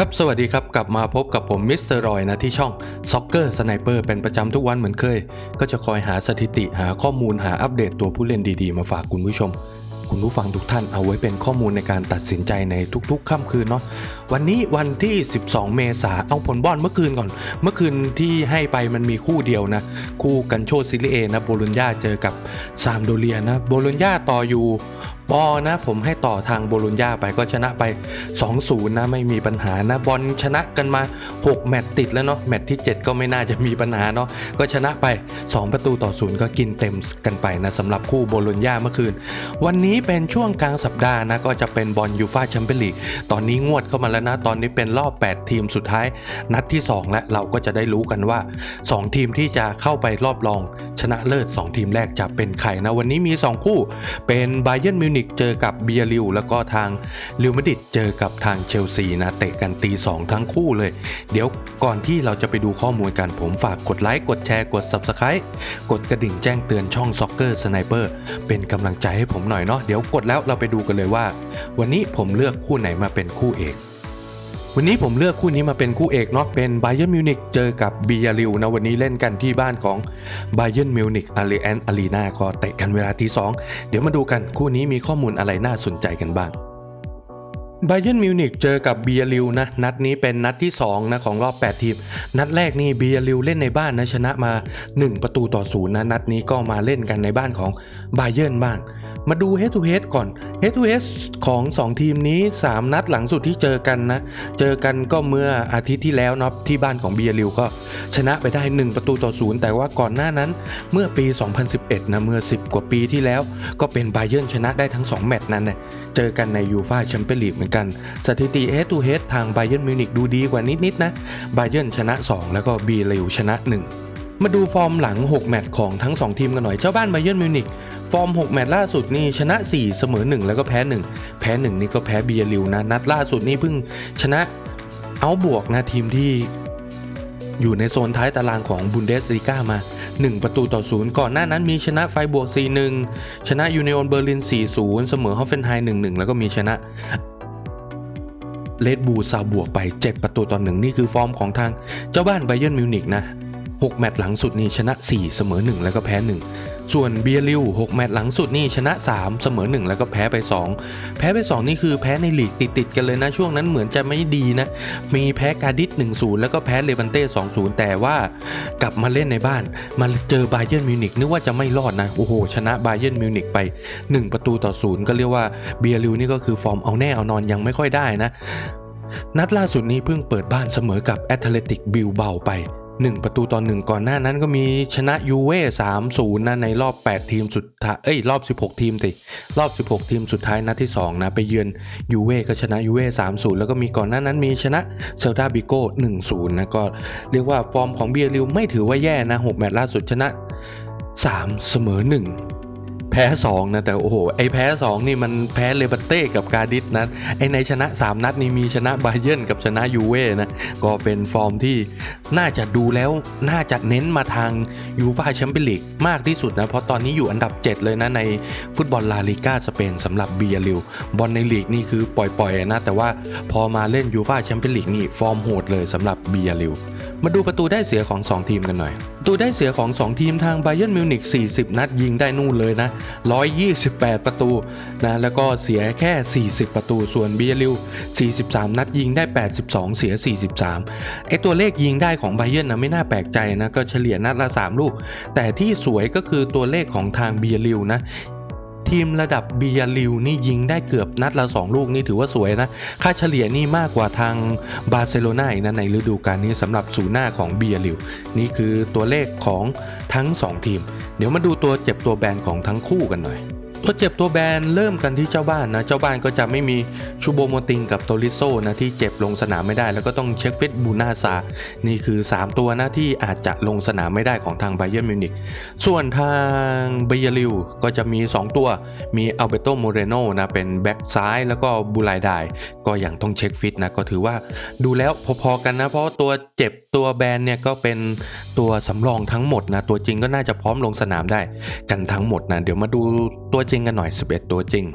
ครับสวัสดีครับ กลับมาพบกับผมมิสเตอร์รอยนะที่ช่อง Soccer Sniper เปอร์เป็นประจำทุกวันเหมือนเคย ก็จะคอยหาสถิติหาข้อมูลหาอัปเดตตัวผู้เล่นดีๆ มาฝากคุณผู้ชม คุณผู้ฟังทุกท่านเอาไว้เป็นข้อมูลในการตัดสินใจในทุกๆค่ำคืนเนาะวันนี้วันที่ 12 เมษาเอาผลบอลเมื่อคืนก่อน เมื่อคืนที่ให้ไปมันมีคู่เดียวนะ คู่กันโชซิลิเอนะโบโลญญาเจอกับซามโดเรียนะโบโลญญาต่ออยู่ ปอนะผมให้ต่อทางโบโลญญาไปก็ชนะไป 2-0 นะไม่มีปัญหานะบอลชนะกันมา 6 แมตช์ติดแล้วเนาะแมตช์ที่ 7 ก็ไม่น่าจะมีปัญหาเนาะก็ชนะไป 2 ประตูต่อศูนย์ก็กินเต็มกันไปนะสำหรับคู่โบโลญญาเมื่อคืน วันนี้เป็นช่วงกลางสัปดาห์นะก็จะเป็นบอลยูฟ่าแชมเปี้ยนลีกตอนนี้งวดเข้ามาแล้วนะตอนนี้เป็นรอบ 8 ทีมสุดท้าย นัดที่ 2 และเราก็จะได้รู้กันว่า 2 ทีมที่จะเข้าไปรอบรอง ชนะเลิศ 2 ทีมแรกจะเป็นใครนะวันนี้มี 2 คู่ เป็นไบเย r n มิวนิกเจอกับเบียริวแล้วก็ทางลิวมาดริดเจอกับทางเชลซีนะเตะกันตี 2 ทั้งคู่เลย เดี๋ยวก่อนที่เราจะไปดูข้อมูลกันผมฝากกดไลค์กดแชร์กด Subscribe กดกระดิ่งแจ้งเตือนช่องซ็อกเกอร์สไนเปอร์เป็นกำลังใจให้ผมหน่อยเนาะเดี๋ยวกดแล้วเราไปดูกันเลยว่า วันนี้ผมเลือกคู่ไหนมาเป็นคู่เอก วันนี้ผมเลือกคู่นี้มาเป็นคู่เอกเนาะเป็นไบเ r n มิวนิกเจอกับบียาริวนะวันนี้เล่นกันที่บ้านของไบเ r n มิวนิกอารีแอนอารีนาก็เตะกันเวลาที่2เดี๋ยวมาดูกันคู่นี้มีข้อมูลอะไรน่าสนใจกันบ้างไบเ r n มิวนิกเจอกับบียาริวนะนัดนี้เป็นนัดที่2นะของรอบ 8 ทีม นัดแรกนี่บียาริวเล่นในบ้านนะชนะมา 1 ประตูต่อศูนย์นะนัดนี้ก็มาเล่นกันในบ้านของไบเ r n บ้าง มาดู head to head ก่อน head to head ของ 2 ทีมนี้ 3 นัดหลังสุดที่เจอกันนะ เจอกันก็เมื่ออาทิตย์ที่แล้วเนาะที่บ้านของเบียริวก็ชนะไปได้ 1 ประตูต่อศูนย์แต่ว่าก่อนหน้านั้นเมื่อปี 2011 นะเมื่อ 10 กว่าปีที่แล้ว ก็เป็นไบเย r n ชนะได้ทั้ง 2 แมตช์นั้นนะเจอกันในยูฟ่าแชมเปี้ยนลีกเหมือนกัน สถิติ head to head ทางไบเย r n มิวนิกดูดีกว่านิดๆนะไบเย r n ชนะ 2 แล้วก็เบียริวชนะ 1มาดูฟอร์มหลัง 6 แมตช์ของทั้ง 2 ทีมกันหน่อย เจ้าบ้านไบเย r n มิวนิก ฟอร์ม 6 แมตช์ล่าสุดนี่ชนะ 4 เสมอ 1 แล้วก็แพ้ 1 แพ้ 1 นี่ก็แพ้เบียริวนะ นัดล่าสุดนี่เพิ่งชนะเอาบวกนะทีมที่อยู่ในโซนท้ายตารางของบุนเดสลีกามา 1 ประตูต่อศูนย์ก่อนหน้านั้นมีชนะไฟบวก 4-1 ชนะยูเนออนเบอร์ลิน 4-0 เสมอฮอฟเฟนไฮน์1-1 แล้วก็มีชนะเลดบูซาบวกไป 7 ประตูต่อ1นี่คือฟอร์มของทางเจ้าบ้านไบเย r n มิวนิกนะ 6 แมตช์หลังสุดนี่ชนะ 4 เสมอ 1 แล้วก็แพ้ 1 ส่วนเบียริว6แมตช์หลังสุดนี่ชนะ 3 เสมอ 1 แล้วก็แพ้ไป 2 แพ้ไป 2 นี่คือแพ้ในลีกติดๆกันเลยนะช่วงนั้นเหมือนจะไม่ดีนะ มีแพ้กาดิส1-0 แล้วก็แพ้เลวันเต้ 2-0 แต่ว่ากลับมาเล่นในบ้าน มาเจอไบเย r n มิวนิกนึกว่าจะไม่รอดนะ โอ้โห ชนะไบเย r n มิวนิกไป 1 ประตูต่อ0ก็เรียกว่าเบียริวนี่ก็คือฟอร์มเอาแน่เอานอนยังไม่ค่อยได้นะ นัดล่าสุดนี้เพิ่งเปิดบ้านเสมอกับแอตเลติกบิลเบาไป 1 ประตูต่อ1ก่อนหน้านั้นก็มีชนะยูเว่3-0นะในรอบ 8 ทีมสุดท้ายเอ้ยรอบ 16 ทีมติรอบ 16 ทีมสุดท้ายนัดที่ 2 นะไปเยือนยูเว่ก็ชนะยูเว่3-0 แล้วก็มีก่อนหน้านั้นมีชนะเซลตาบิโก้1-0นะก็เรียกว่าฟอร์มของเบียริวไม่ถือว่าแย่นะ 6 แมตช์ล่าสุดชนะ 3 เสมอ 1 พ้2นะแต่โอ้โหไอแพ้ 2 นี่มันแพ้เลบัตเต้กับกาดิสนะไอในชนะ 3 นัดนี่มีชนะไบเย r n กับชนะยูเว่นะก็เป็นฟอร์มที่น่าจะดูแล้วน่าจะเน้นมาทางยูฟาแชมเปี้ยนลีกมากที่สุดนะเพราะตอนนี้อยู่อันดับ 7 เลยนะในฟุตบอลลาลิก้าสเปนสำหรับเบียริวบอลในลีกนี่คือปล่อยๆนะแต่ว่าพอมาเล่นยูฟาแชมเปี้ยนลีกนี่ฟอร์มโหดเลยสำหรับเบียริว มาดูประตูได้เสียของ 2 ทีมกันหน่อย ประตูได้เสียของ 2 ทีมทางไบเย r n มิวนิก40 นัดยิงได้นู่นเลยนะ 128 ประตูนะแล้วก็เสียแค่ 40 ประตูส่วนเบียริว43 นัดยิงได้ 82 เสีย 43ไอตัวเลขยิงได้ของไบเย r n นะไม่น่าแปลกใจนะก็เฉลี่ยนัดละ 3 ลูก แต่ที่สวยก็คือตัวเลขของทางเบียริวนะ ทีมระดับเบียริวนี่ยิงได้เกือบนัดละ 2 ลูกนี่ถือว่าสวยนะ ค่าเฉลี่ยนี่มากกว่าทางบาร์เซโลนาอีกนะในฤดูกาลนี้สำหรับศูนย์หน้าของเบียริวนี่คือตัวเลขของทั้ง 2 ทีม เดี๋ยวมาดูตัวเจ็บตัวแบนของทั้งคู่กันหน่อยตัวเจ็บตัวแบนเริ่มกันที่เจ้าบ้านนะ เจ้าบ้านก็จะไม่มี ชูโบโมติงกับโตริโซนะที่เจ็บลงสนามไม่ได้ แล้วก็ต้องเช็คฟิตบูนาซา นี่คือ 3 ตัวนะที่อาจจะลงสนามไม่ได้ของทางไบเย r n มิวนิกส่วนทางเบียริวก็จะมี 2 ตัว มีอัลเบโตโมเรโนนะเป็นแบ็กซ้ายแล้วก็บูไลไดก็ยังต้องเช็คฟิตนะก็ถือว่าดูแล้วพอๆกันนะ เพราะตัวเจ็บตัวแบนเนี่ยก็เป็นตัวสำรองทั้งหมดนะตัวจริงก็น่าจะพร้อมลงสนามได้กันทั้งหมดนะเดี๋ยวมาดูตัวจริงกันหน่อย 11 ตัวจริง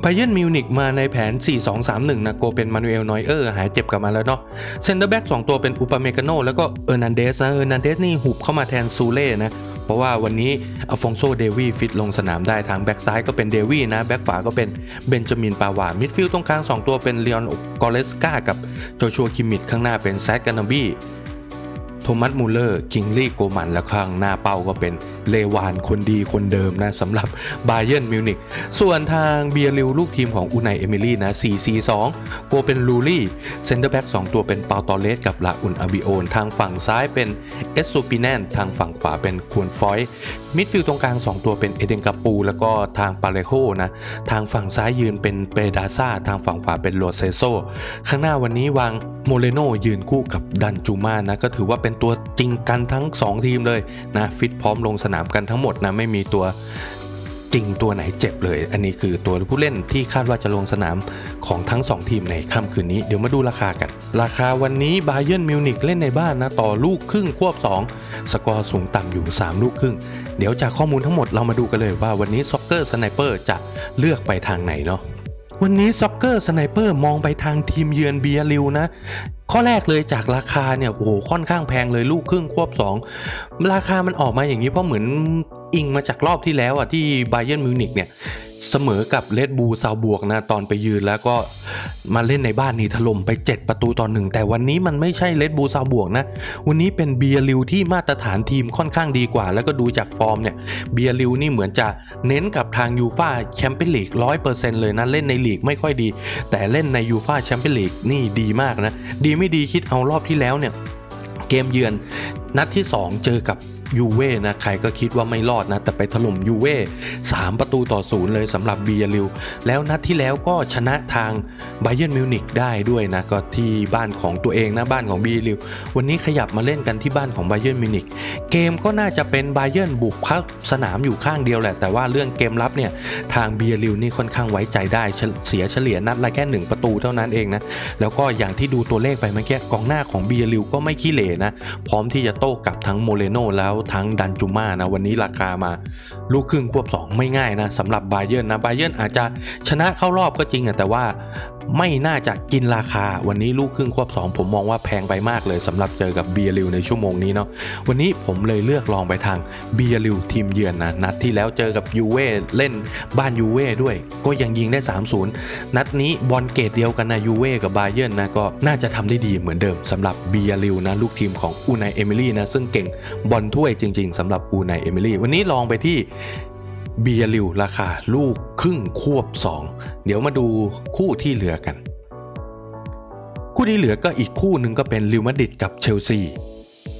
ไบเยนมิวนิกมาในแผน 4-2-3-1 นะโกเป็นมานูเอลนอยเออร์หายเจ็บกลับมาแล้วเนาะเซนเตอร์แบ็ก2ตัวเป็นอุปเมกาโนแล้วก็เออร์นันเดสนะเออร์นันเดสนี่หุบเข้ามาแทนซูเล่นะเพราะว่าวันนี้อฟองโซเดวี่ฟิตลงสนามได้ทางแบ็กซ้ายก็เป็นเดวี่นะ แบ็กขวาก็เป็นเบนจามินปาวามิดฟิลด์ตรงกลาง 2 ตัวเป็นเล o อนกอเลสกากับโจชัวคิมมิดข้างหน้าเป็นแซดกานาบี โทมัสมูเลอร์คิงลี่โกมันและข้างหน้าเป้าก็เป็นเลวานคนดีคนเดิมนะสำหรับบาเย r n นมิวนิกส่วนทางเบียริวลูกทีมของอุไนเอมิลี่นะ 4-4-2 โกเป็นลูลี่เซนเตอร์แบ็ก2ตัวเป็นเปาตอเลสกับลาอุนอาบิโอน ทางฝั่งซ้ายเป็นเอสซูปิแนนทางฝั่งขวาเป็นควนฟอย มิดฟิลด์ตรงกลาง 2 ตัวเป็นเอเดนกาปู แล้วก็ทางปาเลโคนะทางฝั่งซ้ายยืนเป็นเปดาซาทางฝั่งขวาเป็นโรเซโซข้างหน้าวันนี้วางโมเลโนยืนคู่กับดันจูมานะก็ถือว่าเป็นตัวจริงกันทั้ง 2 ทีมเลยนะฟิตพร้อมลงสนามกันทั้งหมดนะไม่มีตัว จริงตัวไหนเจ็บเลย อันนี้คือตัวผู้เล่นที่คาดว่าจะลงสนามของทั้ง 2 ทีมในค่ำคืนนี้เดี๋ยวมาดูราคากัน ราคาวันนี้บาเย r n นมิวนิกเล่นในบ้านนะต่อลูกครึ่งควบ 2 สกอร์สูงต่ำอยู่ 3 ลูกครึ่ง เดี๋ยวจากข้อมูลทั้งหมดเรามาดูกันเลยว่าวันนี้ซ็อกเกอร์สไนเปอร์จะเลือกไปทางไหนเนาะวันนี้ซ็อกเกอร์สไนเปอร์มองไปทางทีมเยือนเบียริวนะข้อแรกเลยจากราคาเนี่ยโอ้โหค่อนข้างแพงเลยลูกครึ่งควบ 2 ราคามันออกมาอย่างนี้เพราะเหมือน อิงมาจากรอบที่แล้วอะที่ไบเยนมิวนิกเนี่ยเสมอกับเลดบูซาวบวกนะตอนไปยืนแล้วก็มาเล่นในบ้านนี่ถล่มไป 7 ประตูต่อหนึ่งแต่วันนี้มันไม่ใช่เลดบูซาวบวกนะ วันนี้เป็นเบียริวที่มาตรฐานทีมค่อนข้างดีกว่า แล้วก็ดูจากฟอร์มเนี่ยเบียริวนี่เหมือนจะเน้นกับทางยูฟาแชมเปี้ยนลีกร้อยเปอร์เซ็นต์เลยนะเล่นในลีกไม่ค่อยดี แต่เล่นในยูฟาแชมเปี้ยนลีกนี่ดีมากนะ ดีไม่ดีคิดเอารอบที่แล้วเนี่ยเกมเยือนนัดที่ 2 เจอกับ ยูเว่นะใครก็คิดว่าไม่รอดนะ แต่ไปถล่มยูเว่3ประตูต่อศูนย์เลยสำหรับเบียริวแล้วนัดที่แล้วก็ชนะทางไบเยนมิวนิกได้ด้วยนะ ก็ที่บ้านของตัวเองนะบ้านของเบียริววันนี้ขยับมาเล่นกันที่บ้านของไบเยนมิวนิกเกมก็น่าจะเป็นไบเยนบุกพักสนามอยู่ข้างเดียวแหละ แต่ว่าเรื่องเกมรับเนี่ยทางเบียริวนี่ค่อนข้างไว้ใจได้เสียเฉลี่ยนัดละแค่หนึ่งประตูเท่านั้นเองนะแล้วก็อย่างที่ดูตัวเลขไปเมื่อกี้กองหน้าของเบียริวก็ไม่ขี้เหร่นะพร้อมที่จะโต้กลับทั้งโมเลโนแล้วทั้งดันจูมานะวันนี้ราคามา ลูกครึ่งควบ 2 ไม่ง่ายนะสำหรับไบเย r n นะไบเย r n อาจจะชนะเข้ารอบก็จริงแต่ว่าไม่น่าจะกินราคา วันนี้ลูกครึ่งควบ 2 ผมมองว่าแพงไปมากเลยสำหรับเจอกับเบียริวในชั่วโมงนี้เนาะวันนี้ผมเลยเลือกลองไปทางเบียริวทีมเยือนนะนัดที่แล้วเจอกับยูเว่เล่นบ้านยูเว่ด้วย ก็ยังยิงได้ 3-0 นัดนี้บอลเกตเดียวกันนะยูเว่กับไบเย r n นะก็น่าจะทำได้ดีเหมือนเดิมสำหรับเบียริวนะลูกทีมของอูไนเอมิลี่นะซึ่งเก่งบอลถ้วยจริง ๆสำหรับอูไนเอมิลี่วันนี้ลองไปที่เบียริวราคาลูกครึ่งควบ 2 เดี๋ยวมาดูคู่ที่เหลือกัน คู่ที่เหลือก็อีกคู่หนึ่งก็เป็นลิวมาดริดกับเชลซี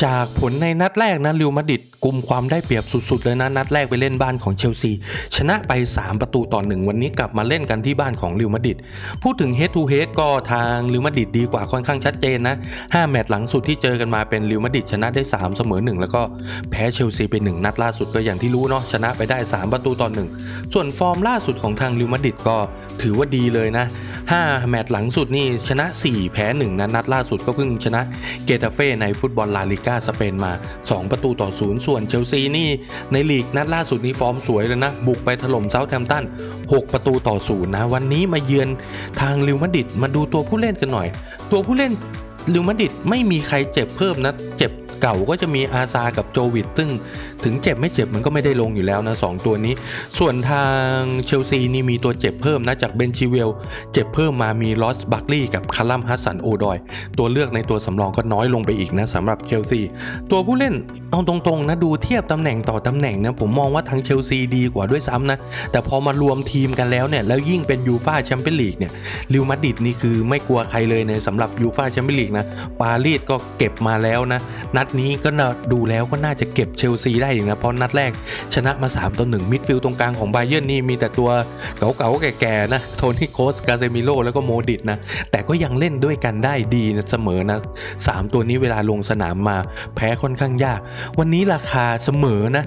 จากผลในนัดแรกนะลิวมาดิดกลุ่มความได้เปรียบสุดๆ เลยนะนัดแรกไปเล่นบ้านของเชลซี ชนะไป 3 ประตูต่อหนึ่งวันนี้กลับมาเล่นกันที่บ้านของลิวมาดิดพูดถึง head to head ก็ทางลิวมาดิดดีกว่าค่อนข้างชัดเจนนะ5แมตช์หลังสุดที่เจอกันมาเป็นลิวมาดิดชนะได้ 3 เสมอ 1 แล้วก็แพ้เชลซีไป1นัดล่าสุดก็อย่างที่รู้เนาะชนะไปได้ 3 ประตูต่อหนึ่งส่วนฟอร์มล่าสุดของทางลิวมาดิดก็ถือว่าดีเลยนะ 5 แมตช์หลังสุดนี่ชนะ 4 แพ้ 1นะนัดล่าสุดก็เพิ่งชนะเกตาเฟ่ในฟุตบอลลาลิก้าสเปนมา 2 ประตูต่อศูนย์ส่วนเชลซีนี่ในลีกนัดล่าสุดนี้ฟอร์มสวยเลยนะ บุกไปถล่มเซาท์แฮมป์ตัน 6 ประตูต่อศูนย์นะ วันนี้มาเยือนทางลิวมาดิดมาดูตัวผู้เล่นกันหน่อย ตัวผู้เล่นลิวมาดิดไม่มีใครเจ็บเพิ่มนะเจ็บ เก่าก็จะมีอาซากับโจวิดซึ่งถึงเจ็บไม่เจ็บมันก็ไม่ได้ลงอยู่แล้วนะสองตัวนี้ ส่วนทางเชลซีนี่มีตัวเจ็บเพิ่มนะจากเบนชิเวลเจ็บเพิ่มมามีลอสบัคลีย์กับคารัมฮัสสันโอดอย ตัวเลือกในตัวสำรองก็น้อยลงไปอีกนะสำหรับเชลซีตัวผู้เล่นเอาตรงๆนะดูเทียบตำแหน่งต่อตำแหน่งนะผมมองว่าทางเชลซีดีกว่าด้วยซ้ำนะแต่พอมารวมทีมกันแล้วเนี่ยแล้วยิ่งเป็นยูฟาแชมเปี้ยนลีกเนี่ยลิวมาดริดนี่คือไม่กลัวใครเลยในสำหรับยูฟาแชมเปี้ยนลีกนะปารีสก็เก็บมาแล้วนะนัดนี้ก็น่าดูแล้วก็น่าจะเก็บเชลซีได้อีกนะเพราะนัดแรกชนะมา3ต่อ1มิดฟิลด์ตรงกลางของไบเยอร์นี่มีแต่ตัวเก่าๆแก่ๆนะโทนี่โคสกาเซมิโลแล้วก็โมดิตนะแต่ก็ยังเล่นด้วยกันได้ดีนะเสมอนะสามตัวนี้เวลาลงสนามมาแพ้ค่อนข้างยาก วันนี้ราคาเสมอนะ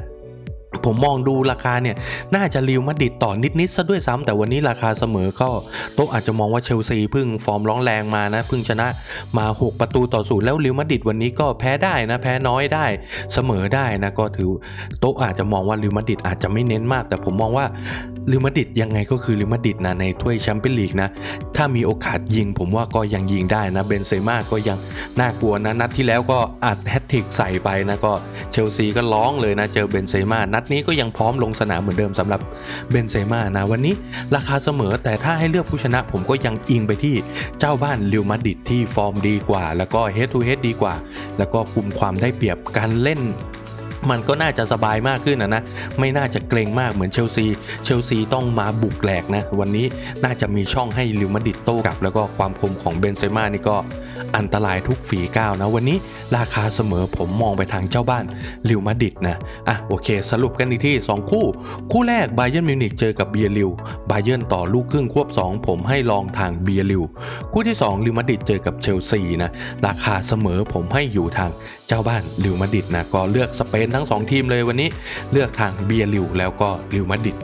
ผมมองดูราคาเนี่ย น่าจะริวมาดิดต่อนิด ๆ ซะด้วยซ้ำแต่วันนี้ราคาเสมอก็โต๊ะอาจจะมองว่าเชลซีเพิ่งฟอร์มร้องแรงมานะเพิ่งชนะมา 6 ประตูต่อศูนย์แล้วริวมาดิดวันนี้ก็แพ้ได้นะ แพ้น้อยได้เสมอได้นะก็ถือโต๊ะอาจจะมองว่าริวมาดิดอาจจะไม่เน้นมาก แต่ผมมองว่า ลิมาดิดยังไงก็คือลิมาดิดนะในถ้วยแชมเปี้ยนลีกนะ ถ้ามีโอกาสยิงผมว่าก็ยังยิงได้นะเบนเซม่าก็ยังน่ากลัวนะนัดที่แล้วก็อัดแฮตทริกใส่ไปนะก็เชลซีก็ร้องเลยนะเจอเบนเซม่านัดนี้ก็ยังพร้อมลงสนามเหมือนเดิมสำหรับเบนเซม่านะวันนี้ราคาเสมอแต่ถ้าให้เลือกผู้ชนะผมก็ยังอิงไปที่เจ้าบ้านลิมาดิดที่ฟอร์มดีกว่า แล้วก็เฮดทูเฮดดีกว่า แล้วก็คุมความได้เปรียบการเล่น มันก็น่าจะสบายมากขึ้นนะนะ ไม่น่าจะเกรงมากเหมือนเชลซี เชลซีต้องมาบุกแหลกนะ วันนี้น่าจะมีช่องให้ลิวมาดิดโต้กลับ แล้วก็ความคมของเบนเซม่านี่ก็อันตรายทุกฝีก้าวนะ วันนี้ราคาเสมอผมมองไปทางเจ้าบ้านลิวมาดิดนะ อะโอเค สรุปกันอีกที่ 2 คู่ คู่แรกไบเยนมิวนิกเจอกับเบียร์ลิวบเยนต่อลูกครึ่งควบ 2 ผมให้ลองทางเบียร์ลิวคู่ที่2ลิวมาดิดเจอกับเชลซีนะราคาเสมอผมให้อยู่ทาง เจ้าบ้านลิวมาดิดนะก็เลือกสเปนทั้ง 2 ทีมเลยวันนี้เลือกทางเบียร์ลิวแล้วก็ลิวมาดิด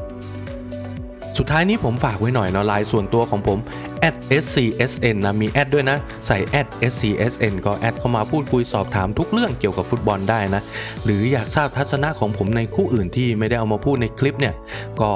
สุดท้ายนี้ผมฝากไว้หน่อยเนาะไลน์ส่วนตัวของผม @scsn นะมีแอดด้วยนะ ใส่ @scsn ก็แอดเข้ามาพูดคุยสอบถามทุกเรื่องเกี่ยวกับฟุตบอลได้นะ หรืออยากทราบทัศนะของผมในคู่อื่นที่ไม่ได้เอามาพูดในคลิปเนี่ย ก็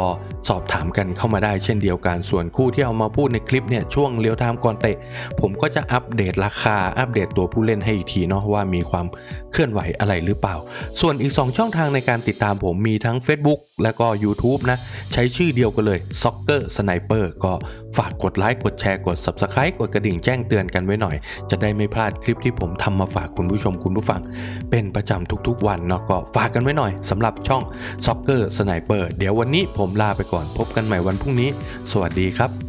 สอบถามกันเข้ามาได้เช่นเดียวกัน ส่วนคู่ที่เอามาพูดในคลิปเนี่ยช่วงเลียวไทม์ก่อนเตะ ผมก็จะอัปเดตราคาอัปเดตตัวผู้เล่นให้อีกทีเนาะว่ามีความเคลื่อนไหวอะไรหรือเปล่า ส่วนอีก 2 ช่องทางในการติดตามผมมีทั้ง Facebook และก็ YouTube นะ ใช้ชื่อเดียวกันเลย Soccer Sniper ก็ ฝากกดไลค์กดแชร์กด Subscribe กดกระดิ่งแจ้งเตือนกันไว้หน่อย จะได้ไม่พลาดคลิปที่ผมทำมาฝากคุณผู้ชมคุณผู้ฟัง เป็นประจำทุกๆวันเนาะก็ฝากกันไว้หน่อยสำหรับช่องซ็อกเกอร์สไนเปอร์เดี๋ยววันนี้ผมลาไปก่อนพบกันใหม่วันพรุ่งนี้ สวัสดีครับ